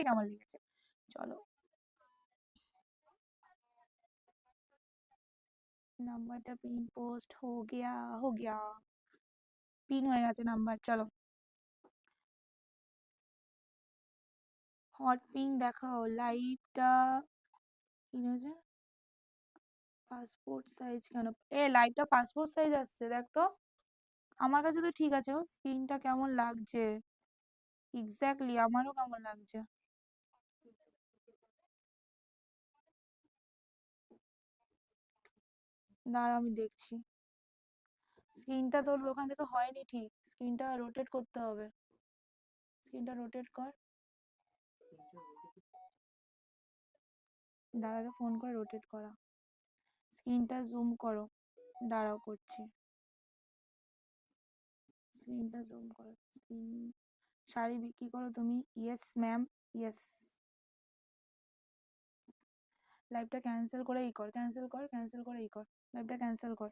করেই কেমন লেগেছে? চলো। নাম্বারটা পিন পোস্ট হো গিয়া হো গিয়া। পিন হয়ে গেছে নাম্বার, চলো। হট পিং দেখাও লাইভটা পাসপোর্ট সাইজ কেন? এ লাইভটা পাসপোর্ট সাইজ আসছে, দেখ তো। আমার কাছে তো ঠিক আছে স্ক্রিনটা কেমন লাগছে? এক্স্যাক্টলি আমারও কেমন লাগছে। দাঁড়া আমি দেখছি। স্ক্রিনটা তোর ওখান থেকে হয়নি ঠিক। স্ক্রিনটা রোটেট করতে হবে। স্ক্রিনটা রোটেট কর। দাদাকে ফোন করে রোটেট করা। স্ক্রিনটা জুম করো। দাঁড়াও করছি। স্ক্রিনটা জুম করো। স্ক্রিন শাড়ি বিক্রি করো তুমি? ইয়েস ম্যাম ইয়েস লাইভটা ক্যান্সেল করে ই কর ক্যান্সেল কর ক্যান্সেল করে ই কর লাইভটা ক্যান্সেল কর।